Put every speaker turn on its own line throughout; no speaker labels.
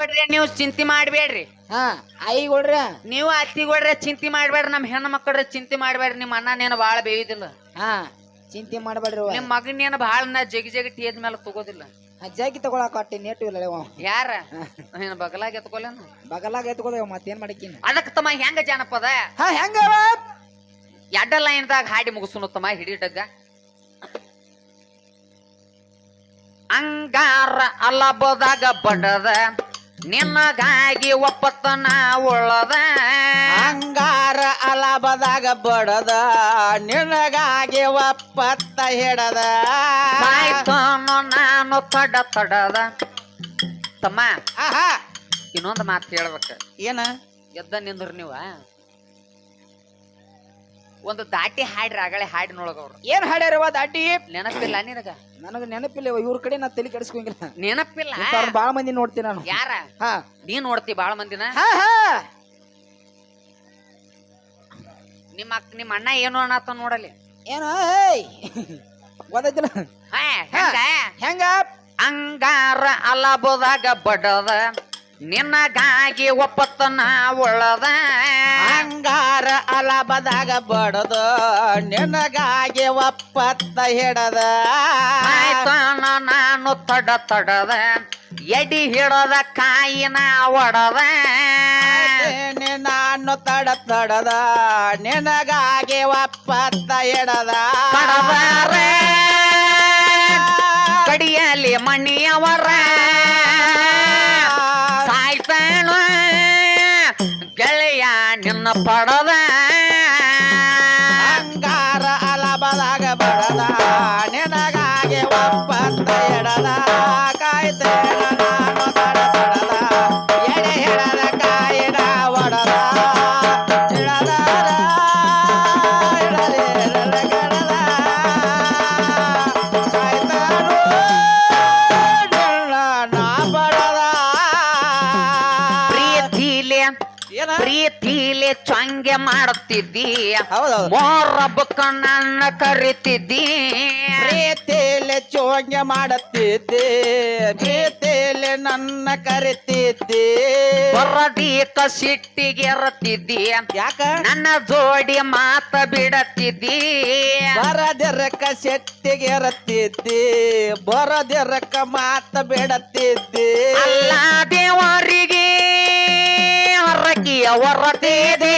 ಮಾಡ್ಬೇಡ್ರಿ ನೀವು ಚಿಂತೆ ಮಾಡ್ಬೇಡ್ರಿ.
ಹಾ ಆಯಿಗೊಳ್ರಿ
ನೀವು ಅತ್ತಿಗೊಡ್ರೆ ಚಿಂತೆ ಮಾಡ್ಬೇಡ್ರಿ. ನಮ್ಮ ಹೆಣ್ಣು ಮಕ್ಕಳ ಚಿಂತೆ ಮಾಡ್ಬೇಡ್ರಿ. ನಿಮ್ಮ ಅಣ್ಣನೇನು ಭಾಳ ಬೇಯುದಿಲ್ಲ
ಹಾ ಚಿಂತೆ ಮಾಡಬೇಡ್ರಿ
ನಿಮ್ಮ ಮಗನೇನು ಭಾಳ ನಾ ಜಗಿ ಜಗಿ ಟೇದ್ ಮೇಲೆ ತಗೋದಿಲ್ಲ.
ಜಾಗಿ ತಗೊಳಕ ಅಟ್ಟಿ ನೇಟು ಇಲ್ಲ ಅವ
ಯಾರ? ನೀನು ಬಗಲಾಗ ಎತ್ಕೊಲೇನು
ಬಗಲಾಗ ಎತ್ಕೋದೇವ ಮತ್ತೇನ್ ಮಾಡಕಿನ?
ಅದಕ್ಕೆ ತಮ್ಮ ಹೆಂಗ ಜಾನಪದ
ಹಾ ಹೆಂಗ
ಎಡ್ಡ ಲೈನ್ದಾಗ ಹಾಡಿ ಮುಗಿಸ್ನು ತಮ್ಮ ಹಿಡಿಟಗ್ಗ ಅಂಗಾರ ಅಲಬದಾಗ ಬಡದ. ನಿನ್ನಗಾಗಿ ಒಪ್ಪತ್ತನ ಉಳ್ಳದ.
ಅಂಗಾರ ಅಲಾಭದಾಗ ಬಡದ ನಿನಗಾಗಿ ಒಪ್ಪತ್ತ ಹಿಡದ.
ಆಯ್ತು ನಾನು ತಡ ತಡದ. ತಮ್ಮ
ಆಹಾ.
ಇನ್ನೊಂದು ಮಾತು ಹೇಳ್ಬೇಕು.
ಏನ?
ಎದ್ದ ನಿಂದ್ರ ನೀವ? ಒಂದು ದಾಟಿ ಹಾಡ್ರಿ ಆಗಳೆ ಏನು
ಏನ್ ಹಾಡ್ಯಾರವ ದಾಟಿ?
ನೆನಪಿಲ್ಲ ನಿನಗ?
ನನಗ ನೆನಪಿಲ್ಲ ಇವ್ರ ಕಡೆ ನಾ ತಲೆ ಕೆಡಿಸ್ಕೊಂಗಿಲ್ಲ.
ನೆನಪಿಲ್ಲ?
ಬಾಳ ಮಂದಿ ನೋಡ್ತೀನಿ ನಾನು.
ಯಾರ?
ಹಾ.
ನೀ ನೋಡ್ತಿ ಬಾಳ ಮಂದಿನ?
ಹಾ ಹಾ.
ನಿಮ್ಮ ಅಕ್ಕ ನಿಮ್ಮ ಅಣ್ಣ ಏನು ಅನ್ನತ್ತ ನೋಡಲಿ?
ಏನು?
ಹೆಂಗ?
ಹೆಂಗ?
ಅಂಗಾರ ಬೋದಾಗ ಬಡದ. ನಿನ್ನಗಾಗಿ ಒಪ್ಪತ್ತನ ಒಳ್ಳದ.
ಅಂಗಾರ ಅಲಬದಾಗ ಬಡದ ನಿನಗಾಗಿ ಒಪ್ಪತ್ತ ಹಿಡದ.
ಆಯ್ತನ ನಾನು ತಡ ತಡದ. ಎಡಿ ಹಿಡದ ಕಾಯಿನ ಒಡದ.
ನಾನು ತಡ ತಡದ. ನಿನಗಾಗಿ ಒಪ್ಪತ್ತ ಹಿಡದ.
ಕಡಿಯಲಿ ಮಣಿಯವರ. ಪಡದ.
ಅಂಗಾರ ಅಲಬದಾಗ ಬಡದ ನೆನಗಾಗೆ ಒಪ್ಪತ್ತ ಎಡದ ಕಾಯ್ತೇನ
ಚಂಗೆ ಮಾಡುತ್ತಿದ್ದಿ
ಹೌದೌದು
ಮೋರಬ್ಬಕ್ಕ ನನ್ನ ಕರಿತಿದ್ದಿ
ಚೋಂಗ್ಯ ಮಾಡುತ್ತಿದ್ದೆ ಪ್ರೀತಿಲೆ ನನ್ನ ಕರಿತಿದ್ದೆ.
ಹೊರದೀಕ ಸಿಟ್ಟಿಗೆ ಎರತಿದ್ದಿ.
ಯಾಕ?
ನನ್ನ ಜೋಡಿ ಮಾತ ಬಿಡತ್ತಿದ್ದಿ.
ಬರದಿರಕ ಶೆಟ್ಟಿಗೆ ಎರತಿದ್ದೆ ಬರದಿರಕ ಮಾತ ಬಿಡತ್ತಿದ್ದೆ.
ಅಲ್ಲ ದೇವರಿಗೆ ಹರಕಿಯ ಹೊರತಿದೆ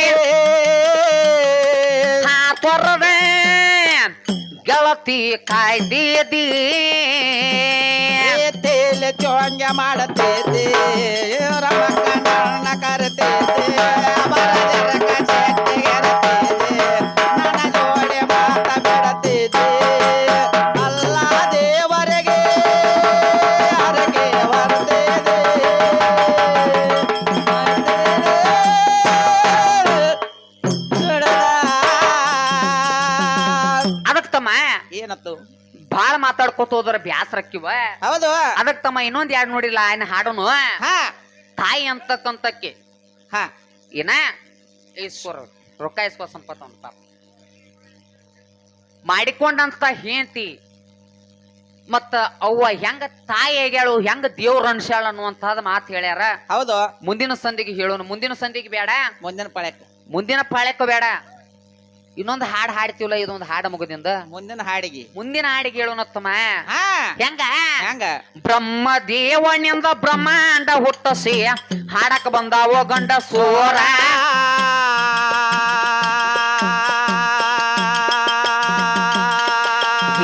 ಗೆಳತಿ ಕಾಯ್ದಿದಿ.
ಪ್ರೀತಿಲೆ ಚೋಂಗ್ಯ ಮಾಡುತ್ತಿದ್ದೆ ರಮಕ್ಕ ನನ್ನ
ಬ್ಯಾಸರಕ್ಕಿವ?
ಹೌದು.
ಅದಕ್ ತಮ್ಮ ಇನ್ನೊಂದ್ ಯಾರು ನೋಡಿಲ್ಲ ಆಯ್ನ ಹಾಡೋನು?
ಹಾ.
ತಾಯಿ ಅಂತಕ್ಕಂತಕ್ಕೆ.
ಹಾ.
ಏನ? ಈಶ್ವರ ರೊಕ್ಕ ಇಸ್ಕೋ ಸಂಪತ್ ಅಂತ ಮಾಡಿಕೊಂಡಂತ ಹೇಂತಿ ಮತ್ತ ಅವ್ವ ಹೆಂಗ ತಾಯಿ ಆಗ್ಯಾಳು ಹೆಂಗ ದೇವ್ರ ಅನ್ಸ್ಯಾಳ ಅನ್ನುವಂತ ಮಾತು ಹೇಳ್ಯಾರ.
ಹೌದು.
ಮುಂದಿನ ಸಂದಿಗೆ ಹೇಳೋನು. ಮುಂದಿನ ಸಂದಿಗೆ ಬೇಡ.
ಮುಂದಿನ ಪಾಳ್ಯಕ್ಕೆ.
ಮುಂದಿನ ಪಾಳ್ಯಕ್ಕೆ ಬೇಡ. ಇನ್ನೊಂದು ಹಾಡು ಹಾಡ್ತೀವಲ್ಲ ಇದೊಂದು ಹಾಡ ಮುಗದಿಂದ
ಮುಂದಿನ ಹಾಡಿಗೆ.
ಮುಂದಿನ ಹಾಡಿಗೆ ಹೇಳೋಣ ತಮ್ಮ
ಹಾ.
ಹೆಂಗ?
ಹೆಂಗ?
ಬ್ರಹ್ಮ ದೇವನಿಂದ ಬ್ರಹ್ಮಾಂಡ ಹುಟ್ಟಸಿ ಹಾಡಕ್ ಬಂದಾವ ಗಂಡ ಸೋರ.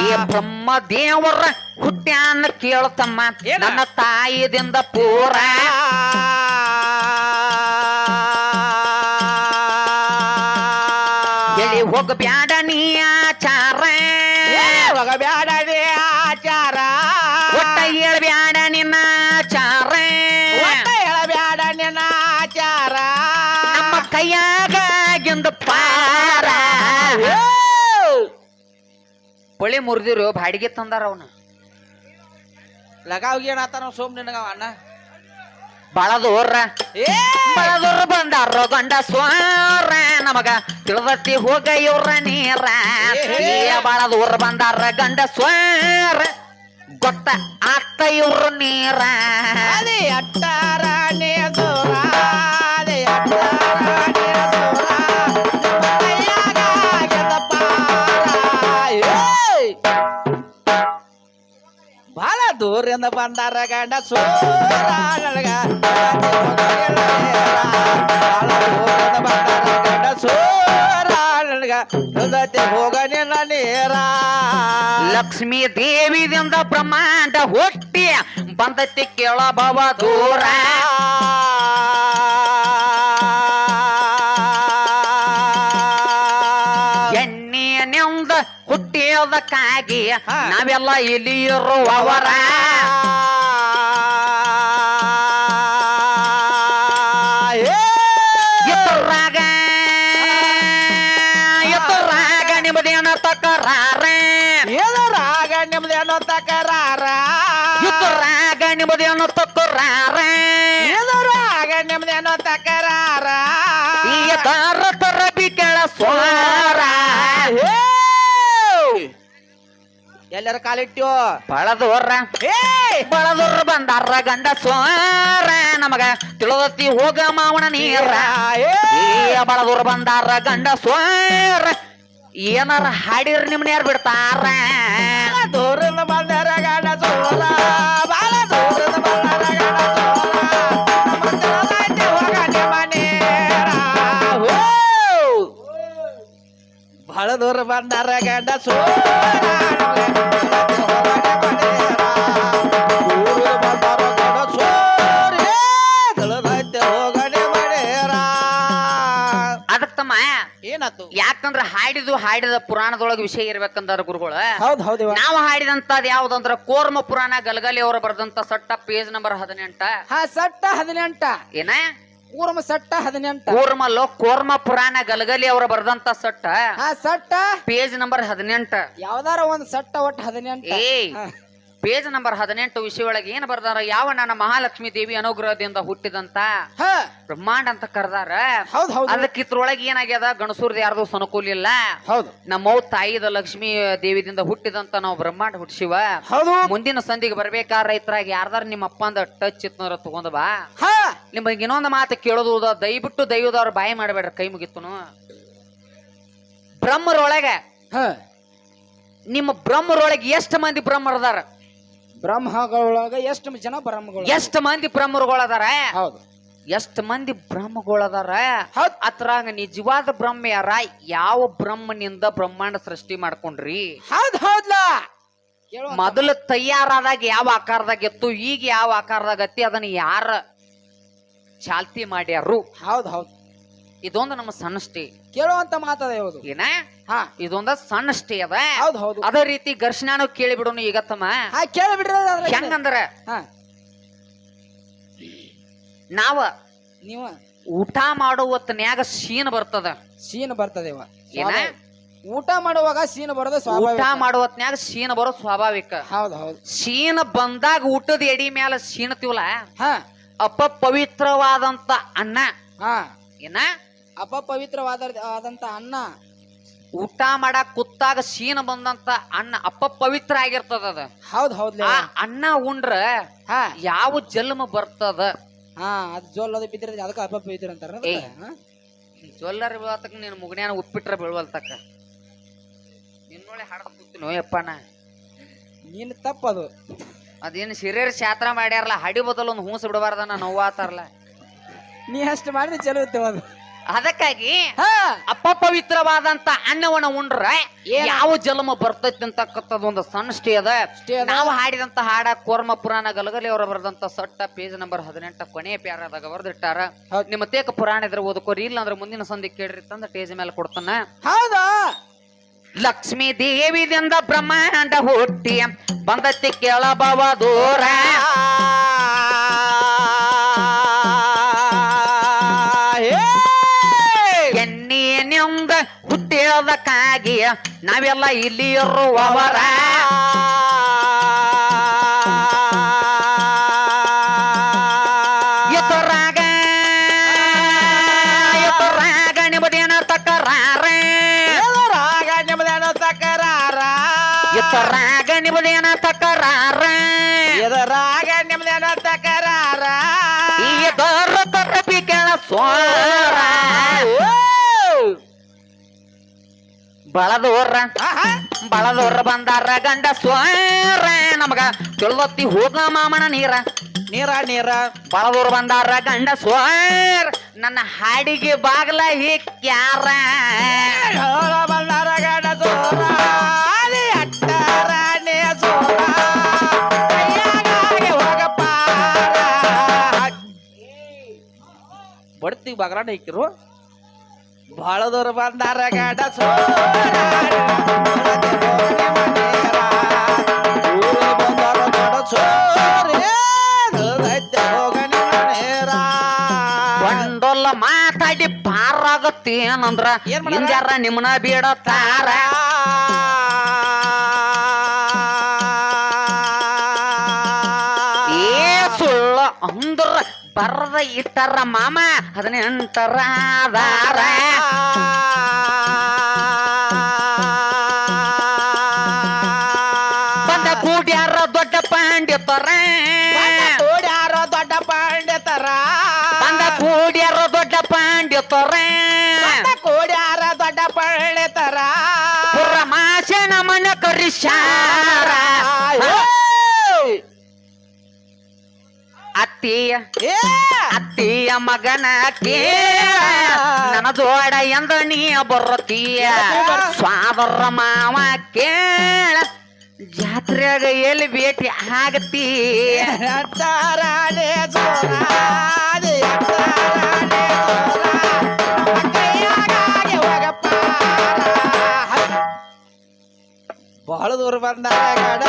ಈ ಬ್ರಹ್ಮ ದೇವರ ಹುಟ್ಟ್ಯಾನ ಕೇಳ್ತಮ್ಮ? ನನ್ನ ತಾಯಿದಿಂದ ಪೂರ. ಹೋಗಬ್ಯಾಡ ನೀ ಆಚಾರ.
ಬ್ಯಾಡ ಆಚಾರ.
ಒಟ್ಟ ಹೇಳ್ಬ್ಯಾಡ ನಿನ್ನ ಆಚಾರ.
ಒಟ್ಟ ಹೇಳಬ್ಯಾಡ ನಿನ್ನ ಆಚಾರ.
ನಮ್ಮ ಕೈಯಾಗ ಗಿಂದ ಪಾರ. ಹೊಳಿ ಮುರಿದಿರು ಬಾಡಿಗೆ ತಂದಾರ ಅವನು.
ಲಗಾವ್ ಏನಾತಾನ ಸೋಮ್ ನಿನಗ ಅಣ್ಣ.
ಬಳದೋರ್ರ.
ಏ!
ಬಳದೋರ್ ಬಂದಾರ ಗಂಡ ಸ್ವಾರ ನಮಗ ತಿಳಿದತ್ತಿ ಹೋಗ ಇವ್ರ ನೀರ ಬಳದೋರ್ ಬಂದಾರ ಗಂಡ ಸ್ವಾರ ಗೊತ್ತ ಆಗ್ತ ಇವ್ರ ನೀರ.
ಅದೇ ಅಟ್ಟಾರ ದೂರಿಂದ ಬಂದಾರ ಗಂಡ ಸೋರಾಳಗ. ಬಂದಾರ ಗಂಡ ಸೋರಾಳಗ. ಹೃದಯ ಹೃದಯಕ್ಕೆ ಹೋಗ ನಿನ್ನ ನೇರ.
ಲಕ್ಷ್ಮೀ ದೇವಿದಿಂದ ಬ್ರಹ್ಮಾಂಡ ಹುಟ್ಟಿ ಬಂದತಿ ಕೇಳಬವ ದೂರ.
ಹಾ.
ನಾವೆಲ್ಲ ಇಲ್ಲಿ ಇರುವವರ
ಎಲ್ಲರ ಕಾಲಿಟ್ಯೋ
ಬಳದೋರ್ರ ಬಳದೋರ್ ಬಂದಾರ ಗಂಡ ಸ್ವಾರ ನಮಗ. ತಿಳಿದತ್ತಿ ಹೋಗ ಮಾವನ ನೀರ. ಈ ಬಳದೋರ್ ಬಂದಾರ ಗಂಡ ಸೋರ. ಏನಾರ ಹಾಡಿರ್ ನಿಮ್ನ ಯಾರು ಬಿಡ್ತಾರ?
ದೂರ ಬಂದರ ಬಂದಾರ ಗಂಡ
ಅದಕ್ ತಮ್ಮ
ಏನಾತು?
ಯಾಕಂದ್ರ ಹಾಡಿದು ಹಾಡಿದ ಪುರಾಣದೊಳಗ ವಿಷಯ ಇರ್ಬೇಕಂದ್ರ ಗುರುಗಳ.
ಹೌದ್ ಹೌದು
ನಾವು ಹಾಡಿದಂತದ್ ಯಾವ್ದಂದ್ರ ಕೋರ್ಮ ಪುರಾಣ ಗಲಗಲಿ ಅವರು ಬರೆದಂತ ಸಟ್ಟ ಪೇಜ್ ನಂಬರ್ ಹದಿನೆಂಟ.
ಹಾ ಸಟ್ಟ ಹದಿನೆಂಟ.
ಏನ?
ಕೂರ್ಮ ಸಟ್ಟ ಹದಿನೆಂಟು.
ಕೂರ್ಮಲ್ಲೋ ಕೋರ್ಮ ಪುರಾಣ ಗಲಗಲಿ ಅವರು ಬರೆದಂತ ಸಟ್ಟ.
ಆ ಸಟ್ಟ?
ಪೇಜ್ ನಂಬರ್ ಹದಿನೆಂಟು.
ಯಾವ್ದಾರ ಒಂದ್ ಸಟ್ಟ ಒಟ್ಟು ಹದಿನೆಂಟು.
ಏ. ಪೇಜ್ ನಂಬರ್ ಹದಿನೆಂಟು ವಿಷಯ ಒಳಗೆ ಏನ್ ಬರ್ದಾರ? ಯಾವ ನನ್ನ ಮಹಾಲಕ್ಷ್ಮಿ ದೇವಿ ಅನುಗ್ರಹದಿಂದ ಹುಟ್ಟಿದಂತ? ಬ್ರಹ್ಮಾಂಡ ಅಂತ ಕರ್ದಾರ?
ಅದಕ್ಕಿತ್ರೊಳಗೆ ಹೌದು
ಅದಕ್ಕೆ ಇದ್ರೊಳಗೆ ಏನಾಗ್ಯದ? ಗಣಸೂರ್ದ ಯಾರ್ದು ಸನುಕೂಲ ಇಲ್ಲ.
ಹೌದು.
ನಮ್ಮವ್ ತಾಯಿದ ಲಕ್ಷ್ಮಿ ದೇವಿದಿಂದ ಹುಟ್ಟಿದಂತ ನಾವು ಬ್ರಹ್ಮಾಂಡ ಹುಟ್ಟಿಸಿವ ಮುಂದಿನ ಸಂಧಿಗೆ ಬರ್ಬೇಕಾರ ರೈತರಾಗ ಯಾರ್ದಾರ ನಿಮ್ಮ ಅಪ್ಪಂದ ಟಚ್ ಇತ್ನವ್ರ ತಗೊಂಡ್ ಬಾ. ನಿಮಗೆ ಇನ್ನೊಂದು ಮಾತು ಕೇಳೋದು ದಯವಿಟ್ಟು ದೈವದವ್ರ ಬಾಯಿ ಮಾಡಬೇಡ್ರಿ ಕೈ ಮುಗಿತನು. ಬ್ರಹ್ಮರೊಳಗೆ ನಿಮ್ಮ ಬ್ರಹ್ಮರೊಳಗೆ ಎಷ್ಟು ಮಂದಿ ಬ್ರಹ್ಮರದಾರ?
ಬ್ರಹ್ಮಗಳೊಳಗ ಎಷ್ಟು ಜನ ಬ್ರಹ್ಮಗಳು?
ಎಷ್ಟು ಮಂದಿ ಬ್ರಹ್ಮರುಗಳದಾರ?
ಹೌದು.
ಎಷ್ಟ್ ಮಂದಿ ಬ್ರಹ್ಮಗಳದಾರ?
ಹೌದ್.
ಅದ್ರಾಗ ನಿಜವಾದ ಬ್ರಹ್ಮ ಯಾರ? ಯಾವ ಬ್ರಹ್ಮನಿಂದ ಬ್ರಹ್ಮಾಂಡ ಸೃಷ್ಟಿ ಮಾಡ್ಕೊಂಡ್ರಿ?
ಹೌದ್ ಹೌದ್ಲ.
ಮೊದಲು ತಯಾರಾದಾಗ ಯಾವ ಆಕಾರದಾಗ ಇತ್ತು ಈಗ ಯಾವ ಆಕಾರದಾಗ ಐತಿ ಅದನ್ನ ಯಾರ ಚಾಲ್ತಿ ಮಾಡ್ಯಾರು?
ಹೌದ್ ಹೌದ್.
ಇದೊಂದು ನಮ್ಮ ಸಣ್ಣ
ಕೇಳುವಂತ ಮಾತದ ಯಾವುದು?
ಏನ?
ಹಾ.
ಇದೊಂದ ಸಣ್ಣ ಸ್ಟೇ ಅದ
ಹೌದ್ ಹೌದು.
ಅದೇ ರೀತಿ ಘರ್ಷಣಾನು ಕೇಳಿ ಬಿಡೋಣ ಈಗ ತಮ್ಮ.
ಹಾ ಕೇಳಿ ಬಿಡ್ರಿ ಅದ್ರಾಗ.
ಹೆಂಗಂದ್ರ?
ಹಾ.
ನಾವ
ನೀವ?
ಊಟ ಮಾಡೋ ಸೀನ್ ಬರ್ತದ.
ಸೀನ್ ಬರ್ತದೆ
ಏನ?
ಊಟ ಮಾಡುವಾಗ ಸೀನ್ ಬರೋದು
ಊಟ
ಸ್ವಾಭಾವಿಕ.
ಮಾಡೋ ಹೊತ್ನ್ಯಾಗ ಸೀನ್ ಬರೋದು ಸ್ವಾಭಾವಿಕ.
ಹೌದು ಹೌದು.
ಸೀನ್ ಬಂದಾಗ ಊಟದ ಎಡಿ ಮ್ಯಾಲ ಸೀಣ್ತಿವಲ್ಲ
ಹಾ.
ಅಪಪವಿತ್ರವಾದಂತ ಅನ್ನ.
ಹಾ.
ಏನ?
ಅಪಪವಿತ್ರವಾದ ಆದಂತ ಅನ್ನ.
ಊಟ ಮಾಡಕ್ ಕುತ್ತಾಗ ಸೀನ್ ಬಂದಂತ ಅನ್ನ ಪವಿತ್ರ ಆಗಿರ್ತದ ಅದ.
ಹೌದ್ ಹೌದ್ಲೇ.
ಆ ಅನ್ನ ಉಂಡ್ರ
ಹಾ.
ಯಾವ ಜಲ್ಮ ಬರ್ತದ?
ಹಾ ಅದ್ ಜೋಲ್ ಅದು ಬಿದ್ದಿರ ಅದಕ್ಕೆ ಅಪಪವಿತ್ರ ಅಂತಾರ
ಏ. ಜೊಲ್ಲರ್ ಬೀಳತಕ್ಕ ನೀನು ಮುಗಣ್ಯಾನ ಉಪ್ಪಿಟ್ರ ಬೀಳ್ವಲ್ತಕ್ಕ. ನಿನ್ನೊಳೆ ಹಾಡ ಕೂತೀನಿ ಯಪ್ಪ ನಾ.
ನೀನ್ ತಪ್ಪದು
ಅದೇನು ಶರೀರ ಶಾತ್ರ ಮಾಡ್ಯಾರಲ್ಲ ಹಡಿ ಬದಲು ಒಂದು ಹೂಸ್ ಬಿಡಬಾರ್ದ ನಾ ನೋವಾತಾರಲ್ಲ
ನೀ ಅಷ್ಟು ಮಾಡಿದ್ರೆ ಚಲೋ ಇರ್ತೇವ ಅದು.
ಅದಕ್ಕಾಗಿ
ಹಾ.
ಅಪಪವಿತ್ರವಾದಂತ ಅನ್ನವನ್ನ ಉಂಡ್ರ? ಯಾವ ಜನ್ಮ ಬರ್ತೈತಿ ಅಂತಕ್ಕಂಥದ್ದು ಒಂದು ಸಣ್ಣ ಸ್ಟೇ ಅದ. ನಾವು ಹಾಡಿದಂತ ಹಾಡ ಕೋರ್ಮ ಪುರಾಣ ಗಲಗಲಿ ಅವರ ಬರೆದಂತ ಸಟ್ಟ ಪೇಜ್ ನಂಬರ್ ಹದಿನೆಂಟ ಕೊನೆಯ ಪ್ಯಾರದಾಗ ಬರೆದಿಟ್ಟಾರ. ನಿಮ್ಮ ತೇಕ ಪುರಾಣ ಇದ್ರೆ ಓದ್ಕೋರಿ ಇಲ್ಲ ಅಂದ್ರೆ ಮುಂದಿನ ಸಂಧಿ ಕೇಳ್ರಿ ತಂದ ಟೇಜ್ ಮೇಲೆ ಕೊಡ್ತಾನ.
ಹೌದಾ.
ಲಕ್ಷ್ಮೀ ದೇವಿದಿಂದ ಬ್ರಹ್ಮಾಂಡ ಹುಟ್ಟಿ ಬಂದತಿ ಕೆಳಬವ ದೂರ. ಹುಟ್ಟಿಯೋದಕ್ಕಾಗಿ ನಾವೆಲ್ಲ ಇಲ್ಲಿ ಇರುವವರ ಎತ್ತರಾಗ ನಿಮ್ಮದೇನ ತಕರಾರ.
ರಾಗ ನಿಮ್ದೇನೋ ತಕರಾರ?
ಎತ್ತರಾಗ ನಿಮ್ಮದೇನ ತಕರಾರ.
ಎದರಾಗ
ಈ ದರ ತರಬಿ ಕೆಳ ಸ್ವಾರ ಬಳದೋರ್ರ
ಆಹಾ.
ಬಳದವ್ರ ಬಂದಾರ ಗಂಡ ಸ್ವರ ನಮಗ ಚೊಲ್ಲೊತ್ತಿ ಹೋದ ಮಾಮನ ನೀರ.
ನೀರ ನೀರ.
ಬಳದೋರ್ ಬಂದಾರ ಗಂಡ ಸ್ವರ್ ನನ್ನ ಹಾಡಿಗೆ ಬಾಗ್ಲ ಹಿಕ್ಕ್ಯಾರ
ಬಂದಾರ ಗಡ ಸೋರ ಸೋರ ಬಡ್ತಿ ಬಗರಾಣ ಇಕ್ಕಿರು. ಬಾಳದವ್ರು ದೂರ ಬಂದಾರ ಗಾಡ
ಮಾತಾಡಿ ಪಾರಾಗತ್ತೇನಂದ್ರ? ನಿಮ್ನ ನಿಮ್ಮನ ಬಿಡತಾರ ಏ ಬರದ ಇಟ್ಟರ ಮಾಮ ಹದಿನೆಂಟರ ಆಧಾರ ಬಂದ ಕೂಡ್ಯಾರ ದೊಡ್ಡ ಪಂಡಿತರ
ಕೂಡ್ಯಾರ ದೊಡ್ಡ ಪಾಂಡ್ಯತರ
ಬಂದ ಕೂಡ್ಯಾರ ದೊಡ್ಡ ಪಂಡಿತರ
ಕೋಡ್ಯಾರ ದೊಡ್ಡ ಪಾಂಡ್ಯತರ
ಪುರ ಮಾಸನ ಮನ ಕರಿಶಾರ ಅತ್ತಿಯ. ಅತ್ತಿಯ ಮಗನ ಕೇಳ ನನ್ನ ಜೋಡ ಎಂದ ನೀ ಬರುತ್ತೀಯ ಸ್ವಾದರ ಮಾವ ಕೇಳ. ಜಾತ್ರೆಗ ಎಲ್ಲಿ ಭೇಟಿ
ಆಗತಿ ಬಹಳ ದೂರ ಬಂದಾರ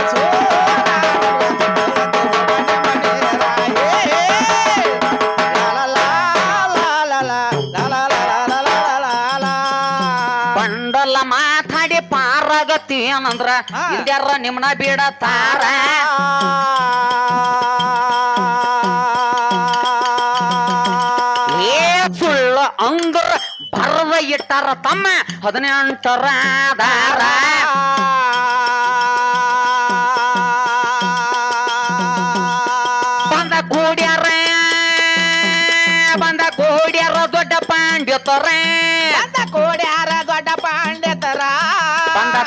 ಪಾರಾಗತ್ತಿ ಏನಂದ್ರ. ಹಿಂದ್ಯಾರ ನಿಮ್ನ ಬಿಡತಾರ? ಏ ಸುಳ್ಳ ಅಂದ್ರ ಬರ್ವ ಇಟ್ಟಾರ ತಮ್ಮ ಹದಿನೆಂಟರ ದಾರ ಬಂದ ಕೂಡ್ಯಾರ? ಬಂದ ಕೂಡ್ಯಾರ ದೊಡ್ಡ ಪಾಂಡ್ಯತರ?
ಬಂದ ಕೋಡ್ಯಾರ.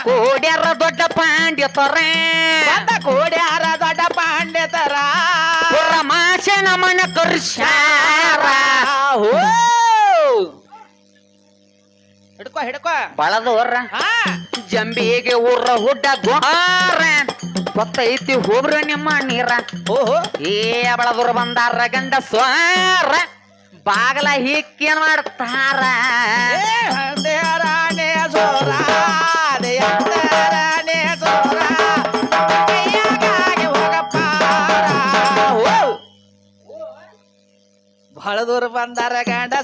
ಕೂಡ್ಯಾರ ದೊಡ್ಡ ಪಾಂಡ್ಯತರ
ಬಂದ ಕೋಡ್ಯಾರ ದೊಡ್ಡ ಪಾಂಡ್ಯತರ
ಪರಮಾಶೆ ನಮನ ಮನ ಕರ್ಷಾರ
ಹಿಡ್ಕೋ ಹಿಡ್ಕೋ.
ಬಳದ
ಹೊರ
ಜಂಬಿಗೆ ಊರ ಹುಡ್ಡ ದ್ವಾರ ಗೊತ್ತೈತಿ ಹೋಗ್ರ ನಿಮ್ಮ ನೀರ.
ಓಹೋ.
ಏ ಬಳದವ್ರ ಬಂದಾರ ಗಂಡ ಸ್ವಾರ ಬಾಗಲ ಹಿಕ್ಕೇನ್ ಮಾಡ್ತಾರ.
ಏ ಬಹಳ ದೂರ ಬಂದಾರ ಗಂಡ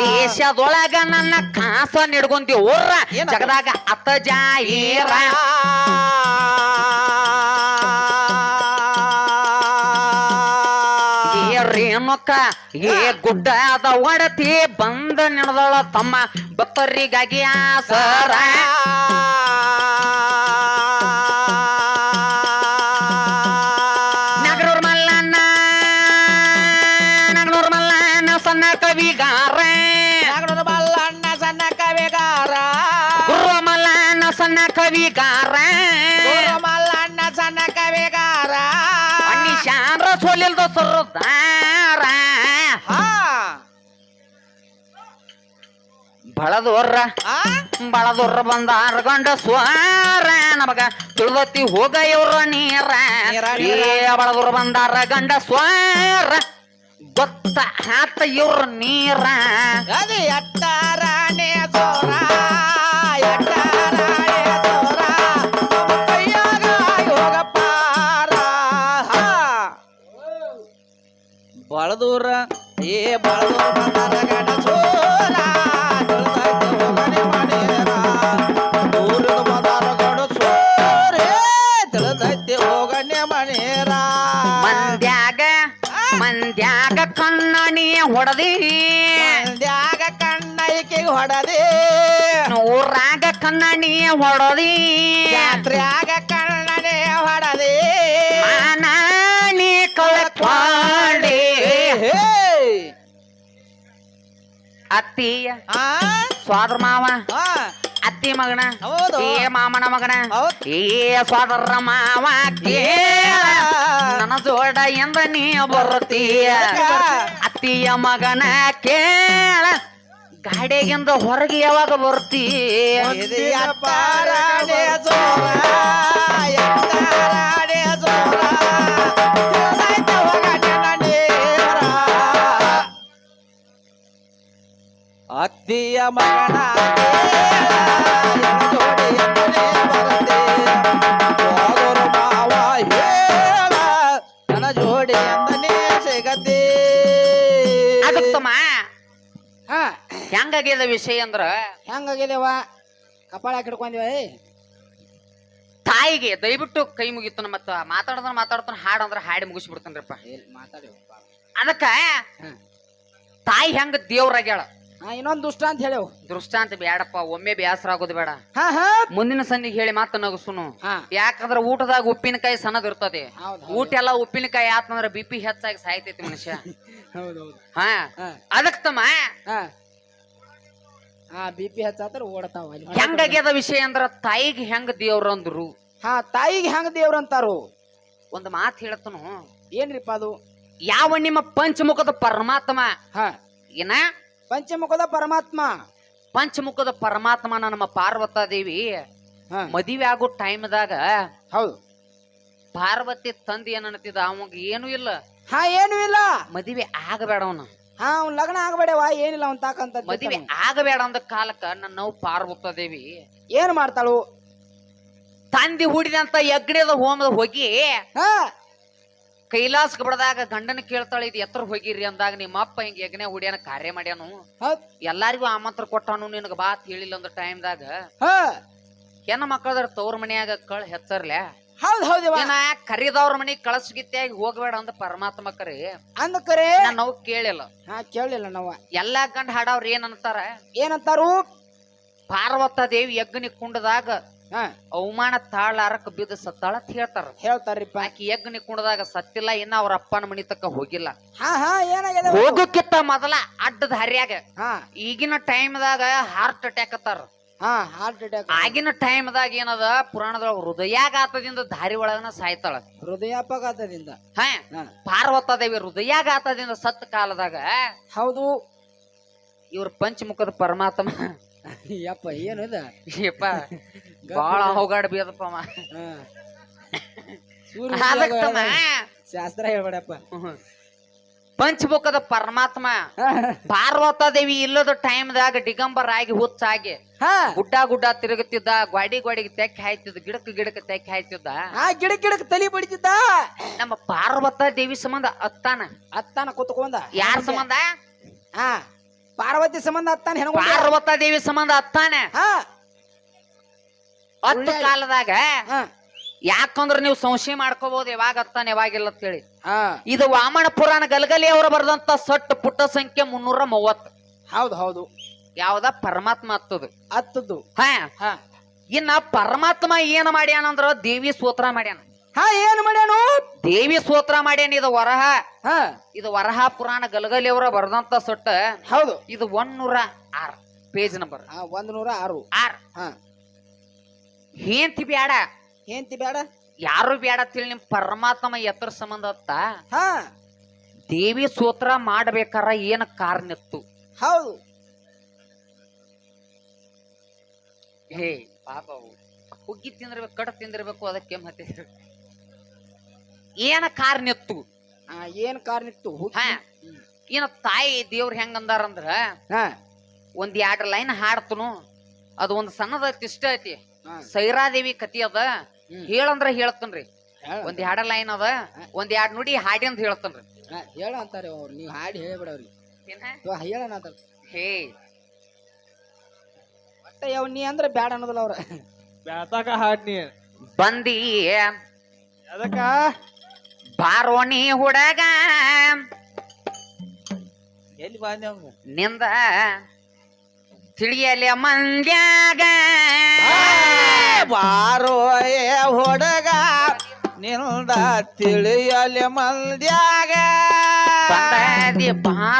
ದೇಶದೊಳಗ ನನ್ನ ಕಾಸ
ನಿಡ್ಕೊಂತೀವ್ರ
ಜಗದಾಗ ಅತ್ತ ಜಾಯಿರ ಏ ರೇಣುಕ ಏ ಗುಡ್ಡ ಅದ ಒಡತಿ ಬಂದ ನಿಣದಳ ತಮ್ಮ ಭಕ್ತರಿಗಾಗಿ ಆಸರ ನಗರೂರ್ ಮಲ್ಲಣ್ಣ ನಗರೂರ್ ಮಲ್ಲಣ್ಣ ಸಣ್ಣ ಕವಿಗಾರ
ನಾಗನೂರ ಮಲ್ಲಣ್ಣ ಸಣ್ಣ ಕವಿಗಾರ
ಗುರು ಮಲ್ಲಣ್ಣ ಸಣ್ಣ ಕವಿಗಾರ
ಗುರು ಮಲ್ಲಣ್ಣ ಸಣ್ಣ ಕವಿಗಾರ
ಅನ್ನಿ ಶಾಂದ್ರ ಸೋಲಿಲ್ದ ಸರ್ದಾರ ಬಳದೋರ್ರ? ಬಳದೋರ್ರ ಬಂದ ಅರ್ಗೊಂಡ ಸ್ವಾರ. ನಮಗ ತಿಳಿದತಿ ಹೋಗ ಇವ್ರ ನೀರ. ಬಳದೋರ್ ಬಂದ ಅರ್ಗಂಡ ಸ್ವಾರ. ಗೊತ್ತ ಹಾತ ಇವ್ರ ನೀರ.
ಅದು ಎಟ್ಟಾರಾಣೆ ಸೋರ.
ಹೊಡದಿ.
ಜಾತ್ರ್ಯಾಗ ಕಣ್ಣನೆ ಹೊಡದಿ.
ನೀ ಕಳ್ಕೊಂಡಿ ಅತ್ತಿ ಸ್ವಾದ್ರ ಮಾವ. ಅತ್ತಿ ಮಗನ. ಏ ಮಾಮನ ಮಗನ. ಏ ಸ್ವಾದರ ಮಾವ ನನ್ನ ಜೋಡ ಎಂದ ನೀ ಬರುತ್ತೀಯ. ಅತ್ತಿಯ ಮಗನ ಕೇಳ. ಗಾಡಿಗಿಂದ ಹೊರಗೆ ಯಾವಾಗ ಬರ್ತಿ?
ಅತ್ತಿಯ
ಎತ್ತಾರಾಣೆ
ಹೆಂಗಾಗ್ಯದ ವಿಷಯ ಅಂದ್ರ?
ಹೆಂಗಾಗಿದೇವ ಕಪಾಳ ಹಿಡ್ಕೊಂದಿವ
ತಾಯಿಗೆ ದಯವಿಟ್ಟು ಕೈ ಮುಗಿತಾನ ಮತ್ತ ಮಾತಾಡದ್ರ ಮಾತಾಡ್ತಾನ ಹಾಡ್ ಅಂದ್ರ ಹಾಡಿ ಮುಗಿಸ್ಬಿಡ್ತಾನ್ರಿಪ್ಪ.
ಮಾತಾಡಿ
ಅದಕ್ಕ ತಾಯಿ ಹೆಂಗ ದೇವ್ರಾಗ್ಯಾಳ?
ಹಾ ಇನ್ನೊಂದು ದುಷ್ಟ ಅಂತ ಹೇಳೇವು
ದೃಷ್ಟಾಂತ ಬೇಡಪ್ಪ ಒಮ್ಮೆ ಬೇಸರ ಆಗೋದು ಬೇಡ.
ಹಾ ಹಾ.
ಮುಂದಿನ ಸಂದಿಗೆ ಹೇಳಿ ಮಾತ ನಗಸುನು.
ಹಾ.
ಯಾಕಂದ್ರ ಊಟದಾಗ ಉಪ್ಪಿನಕಾಯಿ ಸಣ್ಣದ್ ಇರ್ತದೆ.
ಹೌದ್
ಊಟ ಎಲ್ಲ ಉಪ್ಪಿನಕಾಯಿ ಆತಂದ್ರ ಬಿ ಪಿ ಹೆಚ್ಚಾಗಿ ಸಾಯ್ತೈತಿ ಮನುಷ್ಯ. ಹಾ.
ಹಾ.
ಅದಕ್ ತಮ್ಮ
ಹಾ. ಹಾ ಬಿ ಪಿ ಹೆಚ್ಚಾತ್ರ ಓಡತಾವ ಅಲ್ಲಿ.
ಹೆಂಗಾಗ್ಯದ ವಿಷಯ ಅಂದ್ರ ತಾಯಿಗೆ ಹೆಂಗ ದೇವ್ರ ಅಂದ್ರು?
ಹಾ ತಾಯಿಗೆ ಹೆಂಗ ದೇವ್ರ ಅಂತಾರು?
ಒಂದ್ ಮಾತು ಹೇಳ್ತನು.
ಏನ್ರಿಪ್ಪ ಅದು?
ಯಾವ ನಿಮ್ಮ ಪಂಚಮುಖದ ಪರಮಾತ್ಮ?
ಹಾ.
ಏನ?
ಪಂಚಮುಖದ ಪರಮಾತ್ಮ.
ಪಂಚಮುಖದ ಪರಮಾತ್ಮನ ನಮ್ಮ ಪಾರ್ವತ ದೇವಿ
ಹಾ.
ಮದುವೆ ಆಗೋ ಟೈಮ್ದಾಗ
ಹೌದು.
ಪಾರ್ವತಿ ತಂದೆ ಏನ್ ಅನ್ನತಿದ ಅವಂಗ ಏನು ಇಲ್ಲ.
ಹಾ ಏನು ಇಲ್ಲ.
ಮದುವೆ ಆಗಬೇಡ ಅವನು.
ಹಾ ಅವ್ನ್ ಲಗ್ನ ಆಗಬೇಡವಾ ಏನಿಲ್ಲ ಅವ್ನ್ ತಾಕಂತ
ಮದುವೆ ಆಗಬೇಡ ಅಂದ ಕಾಲಕ್ಕ ನನ್ನ ಪಾರ್ವತ ದೇವಿ.
ಏನ್ ಮಾಡ್ತಾಳು?
ತಂದಿ ಹೂಡಿದಂತ ಯಜ್ಞದ ಹೋಮದ ಹೋಗಿ
ಹಾ.
ಕೈಲಾಸಕ್ಕೆ ಬಡದಾಗ ಗಂಡನ ಕೇಳ್ತಾಳೆ ಇದು ಎತ್ತರ ಹೋಗಿರಿ ಅಂದಾಗ ನಿಮ್ಮ ಅಪ್ಪ ಹಿಂಗ ಯಜ್ಞ ಹುಡಿಯನ ಕಾರ್ಯ ಮಾಡ್ಯಾನು. ಎಲ್ಲಾರಿಗೂ ಆಮಂತ್ರ ಕೊಟ್ಟಾನು ನಿನಗ ಬಾತ್ ಹೇಳಿಲ್ಲ ಅಂದ ಟೈಮ್ದಾಗ
ಹಾ.
ಹೆಣ್ಣ ಮಕ್ಕಳದ್ರ ತವ್ರ ಮನ್ಯಾಗ ಕಳ್ ಹೆಚ್ಚರ್ಲೆ.
ಹೌದ್ ಹೌದ್
ಏನ ಕರಿದವ್ರ ಮನೆ ಕಳಸ್ಗಿತ್ಯಾಗಿ ಹೋಗ್ಬೇಡ ಅಂದ ಪರಮಾತ್ಮ ಕರಿ.
ಅಂದ ಕರೆ
ನಾವು ಕೇಳಿಲ್ಲ.
ಹಾ ಕೇಳಿಲ್ಲ ನಾವ
ಎಲ್ಲಾ ಗಂಡ ಹಾಡವ್ರ ಏನ್ ಅಂತಾರ?
ಏನಂತಾರು?
ಪಾರ್ವತ ದೇವಿ ಯಜ್ಞನಿ ಕುಂಡದಾಗ ಅವಮಾನ ತಾಳಾರಕ್ ಬಿದ್ದು ಸತ್ತಾಳ ಅಂತ ಹೇಳ್ತಾರ.
ಹೇಳ್ತಾರ್ರಿಪ್ಪ.
ಆಕಿ ಯಜ್ಞನಿ ಕುಂಡದಾಗ ಸತ್ತಿಲ್ಲ ಇನ್ನ ಅವ್ರ ಅಪ್ಪನ ಮನಿ ತಕ್ಕ ಹೋಗಿಲ್ಲ.
ಹಾ ಹಾ
ಹೋಗಕ್ಕಿಂತ ಮೊದಲ ಅಡ್ಡದ ಹರಿಯಾಗ ಈಗಿನ ಟೈಮ್ದಾಗ ಹಾರ್ಟ್ ಅಟ್ಯಾಕ್ ಅತ್ತಾರ.
ಹಾ ಹಾರ್ಟ್ ಅಟ್ಯಾಕ್
ಆಗಿನ ಟೈಮ್ದಾಗ ಏನದ? ಪುರಾಣದೊಳಗ ಹೃದಯಾಘಾತದಿಂದ ದಾರಿ ಒಳಗನ ಸಾಯ್ತಾಳ.
ಹೃದಯಾಪಘಾತದಿಂದ.
ಹ
ಹಾ.
ಪಾರ್ವತ ದೇವಿ ಹೃದಯಾಘಾತದಿಂದ ಸತ್ ಕಾಲದಾಗ
ಹೌದು.
ಇವ್ರ ಪಂಚಮುಖದ ಪರಮಾತ್ಮ.
ಯಪ್ಪ ಏನು ಇದ?
ಯಪ್ಪ ಬಾಳ ಹೋಗಾಡ್ ಬೀದಪ್ಪ ಅವ.
ಹಾ. ಸೂರ್ಯ
ಅದಕ್ಕ
ಉದಯ
ತಮ್ಮ,
ಶಾಸ್ತ್ರ ಹೇಳ್ಬೇಡಪ್ಪ.
ಹ್ಮ್. ಪಂಚಮುಖದ ಪರಮಾತ್ಮ ಪಾರ್ವತ ದೇವಿ ಇಲ್ಲದ ಟೈಮ್ದಾಗ ಡಿಗಂಬರ್ ಆಗಿ ಹುಚ್ಚಾಗಿ ಗುಡ್ಡ ಗುಡ್ಡ ತಿರುಗುತ್ತಿದ್ದ ಗ್ವಾಡಿ ಗ್ವಾಡಿಗೆ ತೆಕ್ಕಿ ಹಾಯ್ತಿದ್ದ ಗಿಡಕ್ಕೆ ಗಿಡಕ್ಕೆ ತೆಕ್ಕಿ ಹಾಯ್ತಿದ್ದ.
ಆ ಗಿಡ ಗಿಡಕ್ ತಲಿ ಬಡಿತಿದ್ದ.
ನಮ್ಮ ಪಾರ್ವತ ದೇವಿ ಸಂಬಂಧ ಅತ್ತಾನ.
ಅತ್ತಾನ ಕುತ್ಕೊಂಡ.
ಯಾರ ಸಂಬಂಧ?
ಹಾ. ಪಾರ್ವತಿ ಸಂಬಂಧ ಅತ್ತಾನ
ಪಾರ್ವತ ದೇವಿ ಸಂಬಂಧ ಅತ್ತಾನೆ.
ಹಾ.
ಹತ್ತು ಕಾಲದಾಗ ಯಾಕಂದ್ರ ನೀವು ಸಂಶಯ ಮಾಡ್ಕೋಬಹುದು ಯಾವಾಗ ಅತ್ತಾನ ಯಾವಾಗಿಲ್ಲ ಅಂತೇಳಿ
ಹಾ.
ಇದು ವಾಮನ ಪುರಾಣ ಗಲಗಲಿ ಅವರು ಬರೆದಂತ ಸಟ್ ಪುಟ್ಟ ಸಂಖ್ಯೆ ಮುನ್ನೂರ ಮೂವತ್ತು.
ಹೌದು ಹೌದು.
ಯಾವ್ದ? ಪರಮಾತ್ಮ ಹತ್ತದು.
ಹತ್ತದ್ದು.
ಹ.
ಹಾ.
ಇನ್ನ ಪರಮಾತ್ಮ ಏನ್ ಮಾಡ್ಯಾನಂದ್ರ ದೇವಿ ಸ್ತೋತ್ರ ಮಾಡ್ಯಾನ.
ಹಾ ಏನ್ ಮಾಡ್ಯಾನು?
ದೇವಿ ಸ್ತೋತ್ರ ಮಾಡ್ಯಾನ ಇದು ವರಹ.
ಹಾ.
ಇದು ವರಹ ಪುರಾಣ ಗಲಗಲಿ ಅವರ ಬರೆದಂತ ಸೊಟ್ಟ
ಹೌದು.
ಇದು ಒನ್ನೂರ ಆರ್ ಪೇಜ್ ನಂಬರ್.
ಒಂದ್ ನೂರ ಆರು.
ಆರ್.
ಹಾ.
ಹೇಂತಿ ಬ್ಯಾಡ.
ಏಂತಿ ಬೇಡ?
ಯಾರು ಬೇಡ ತಿಳಿ ನಿಮ್ ಪರಮಾತ್ಮ ಎತ್ತರ ಸಂಬಂಧ ಅತ್ತ
ಹಾ.
ದೇವಿ ಸೂತ್ರ ಮಾಡ್ಬೇಕಾರ ಏನ ಕಾರಣ ಇತ್ತು?
ಹೌದು.
ಹೇ ಪಾಪ ಅವು. ಹುಗ್ಗಿ ತಿಂದಿರ್ಬೇಕು ಕಡ ತಿಂದಿರ್ಬೇಕು ಅದಕ್ಕೆ ಮತ್ತೆ ಏನ ಕಾರಣ ಇತ್ತು?
ಆ, ಏನ್ ಕಾರಣ ಇತ್ತು.
ಹಾ. ಏನ ತಾಯಿ ದೇವ್ರ ಹೆಂಗ ಅಂದಾರಂದ್ರ?
ಹಾ.
ಒಂದ್ ಎರಡ್ ಲೈನ್ ಹಾಡ್ತನು. ಅದು ಒಂದ್ ಸಣ್ಣದ ಇಷ್ಟ ಐತಿ. ಸೈರಾದೇವಿ ಕತಿ ಅದ. ಹೇಳಂದ್ರ ಹೇಳ್ತನ್ರಿ
ಹೇಳ.
ಒಂದ್ ಎರಡ ಲೈನ್ ಅದ ಒಂದ್ ಎರಡ್ ನುಡಿ ಅಂತ ಹೇಳ್ತನ್ರಿ
ಹಾ, ಹೇಳ ಅಂತಾರೆ ಅವ್ರು ನೀವು ಹಾಡಿ ಹೇಳ್ಬಿಡವ್ರಿ. ಹೇಳಣ ಅಂತ.
ಹೇ.
ಒಟ್ಟ ಯಾವ ನೀ ಅಂದ್ರೆ ಬ್ಯಾಡ ಅನ್ನೋದಲ್ಲ ಅವ್ರ.
ಬ್ಯಾತಾಕ ಹಾಡ್ನಿ
ಬಂದಿ
ಅದಕ್ಕ
ಬಾರೋಣಿ ಹುಡಗ.
ಎಲ್ಲಿ ಬಂದ
ನಿಂದ ತಿಳಿಯಲಿ ಮಂದ್ಯಾಗ.
ಬಾರೋ ಹೊಡಗ ಹುಡುಗ ನಿಂದ ತಿಳಿಯಲಿ ಮಂದ್ಯಾಗ.
ಬಂದದಿ ಬಾರ